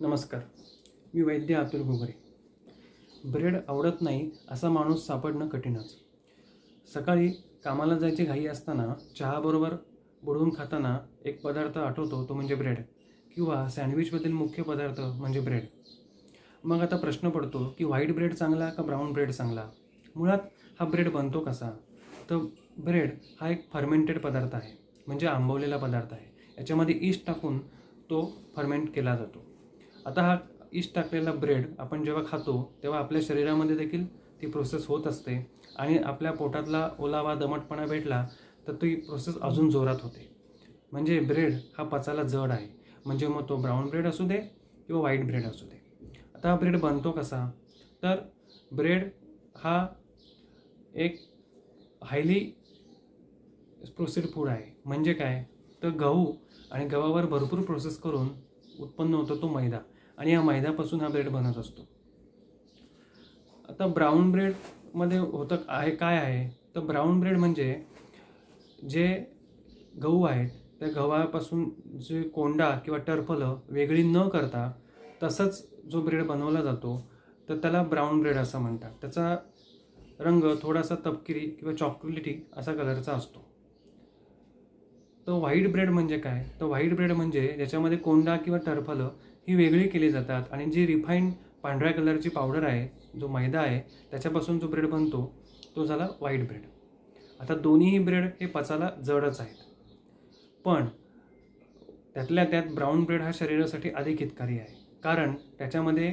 नमस्कार. मी वैद्य अतुल घुगरे ब्रेड आवडत नाही असा माणूस सापडणं कठीणच. सकाळी कामाला जायची घाई असताना चहाबरोबर बुडवून खाताना एक पदार्थ आठवतो तो म्हणजे ब्रेड किंवा सँडविचमधील मुख्य पदार्थ म्हणजे ब्रेड. मग आता प्रश्न पडतो की व्हाईट ब्रेड चांगला का ब्राऊन ब्रेड चांगला? मुळात हा ब्रेड बनतो कसा? तर ब्रेड हा एक फर्मेंटेड पदार्थ आहे म्हणजे आंबवलेला पदार्थ आहे. याच्यामध्ये ईस्ट टाकून तो फर्मेंट केला जातो. आता हा इष्ट टाकलेला ब्रेड आपण जेव्हा खातो तेव्हा आपल्या शरीरामध्ये देखील ती प्रोसेस होत असते. आणि आपल्या पोटातला ओलावा दमटपणा भेटला तर ती प्रोसेस अजून जोरात होते. म्हणजे ब्रेड हा पचायला जड आहे. म्हणजे मग तो ब्राऊन ब्रेड असू दे किंवा व्हाईट ब्रेड असू दे. आता हा ब्रेड बनतो कसा? तर ब्रेड हा एक हायली प्रोसेड फूड आहे. म्हणजे काय? तर गहू आणि गव्हावर भरपूर प्रोसेस करून उत्पन्न होतो तो मैदा. आणि या मैद्यापासून हा ब्रेड बनत असतो. आता ब्राऊन ब्रेडमध्ये होतं आहे काय आहे? तर ब्राऊन ब्रेड म्हणजे जे गहू आहेत त्या गव्हापासून जे कोंडा किंवा टरफलं वेगळी न करता तसंच जो ब्रेड बनवला जातो तर त्याला ब्राऊन ब्रेड असं म्हणतात. त्याचा रंग थोडासा तपकिरी किंवा चॉकलेटी असा कलरचा असतो. तर व्हाईट ब्रेड म्हणजे काय? तर व्हाईट ब्रेड म्हणजे ज्याच्यामध्ये कोंडा किंवा टरफलं ही वेगळी केली जातात. आणि जी रिफाईंड पांढऱ्या कलरची पावडर आहे जो मैदा आहे त्याच्यापासून जो ब्रेड बनतो तो झाला व्हाईट ब्रेड आता दोन्हीही ब्रेड हे पचायला जडच आहेत. पण त्यातल्या त्यात ब्राऊन ब्रेड हा शरीरासाठी अधिक हितकारी आहे. कारण त्याच्यामध्ये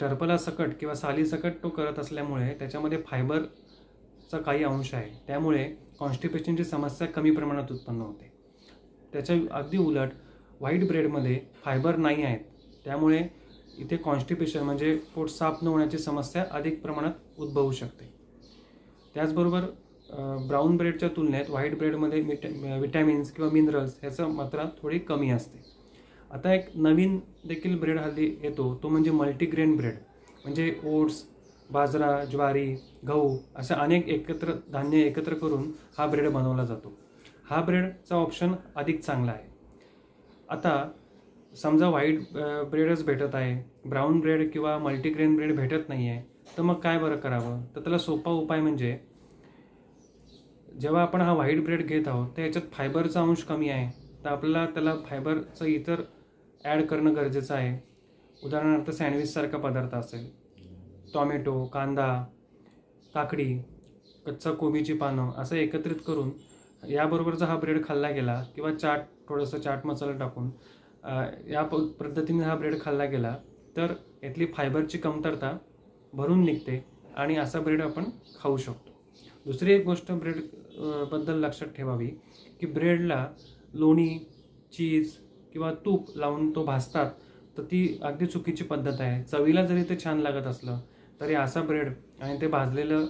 टर्पलासकट किंवा साली सकट तो करत असल्यामुळे त्याच्यामध्ये फायबरचा काही अंश आहे. त्यामुळे कॉन्स्टिपेशनची समस्या कमी प्रमाणात उत्पन्न होते. त्याच्या अगदी उलट व्हाईट ब्रेडमध्ये फायबर नाही आहेत. त्यामुळे इथे कॉन्स्टिपेशन म्हणजे पोट साफ न होण्याची समस्या अधिक प्रमाणात उद्भवू शकते. त्याचबरोबर ब्राऊन ब्रेडच्या तुलनेत व्हाईट ब्रेडमध्ये विटॅ विटॅमिन्स किंवा मिनरल्स ह्याचं मात्रा थोडी कमी असते. आता एक नवीन देखील ब्रेड हल्ली येतो तो म्हणजे मल्टीग्रेन ब्रेड म्हणजे ओट्स बाजरा ज्वारी गहू अशा अनेक एकत्र धान्य एकत्र करून हा ब्रेड बनवला जातो. हा ब्रेडचा ऑप्शन अधिक चांगला आहे. आता समजा व्हाईट ब्रेडच भेटत आहे ब्राऊन ब्रेड किंवा मल्टीग्रेन ब्रेड भेटत नाही आहे तर मग काय बरं करावं? तर त्याला सोपा उपाय म्हणजे जेव्हा आपण हा व्हाईट ब्रेड घेत आहोत तर याच्यात फायबरचा अंश कमी आहे. तर आपल्याला त्याला फायबरचं इतर ॲड करणं गरजेचं आहे. उदाहरणार्थ सँडविचसारखा पदार्थ असेल. टॉमॅटो कांदा काकडी कच्चा कोबीची पानं असं एकत्रित करून याबरोबरचा हा ब्रेड खाल्ला गेला किंवा चाट थोडंसं चाट मसाला टाकून या प पद्धतीने हा ब्रेड खाल्ला गेला तर यातली फायबरची कमतरता भरून निघते आणि असा ब्रेड आपण खाऊ शकतो. दुसरी एक गोष्ट ब्रेडबद्दल लक्षात ठेवावी की ब्रेडला लोणी चीज किंवा तूप लावून तो भाजतात तर ती अगदी चुकीची पद्धत आहे. चवीला जरी ते छान लागत असलं तरी असा ब्रेड आणि ते भाजलेलं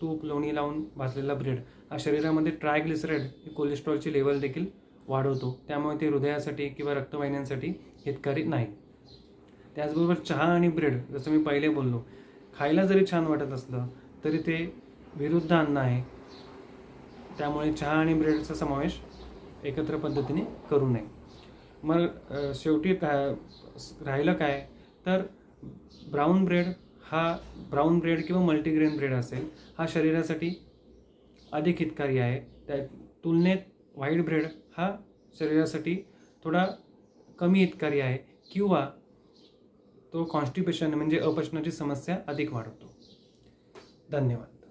तूप लोणी लावून भाजलेला ब्रेड हा शरीरामध्ये ट्रायग्लिसराईड ही कोलेस्ट्रॉलची लेवल देखील वाढवतो. त्यामुळे ते हृदयासाठी किंवा रक्तवाहिन्यांसाठी हितकारी नाही. त्याचबरोबर चहा आणि ब्रेड जसं मी पहिले बोललो खायला जरी छान वाटत असलं तरी ते विरुद्ध अन्न आहे. त्यामुळे चहा आणि ब्रेडचा समावेश एकत्र पद्धतीने करू नये. मग शेवटी राहिलं काय? तर ब्राऊन ब्रेड हा ब्राऊन ब्रेड किंवा मल्टीग्रेन ब्रेड असेल हा शरीरासाठी अधिक हितकारी आहे. त्या तुलनेत व्हाईट ब्रेड हा शरीरासाठी थोडा कमी हितकारी आहे किंवा तो कॉन्स्टिपेशन म्हणजे अपचनाची समस्या अधिक वाढवतो. धन्यवाद.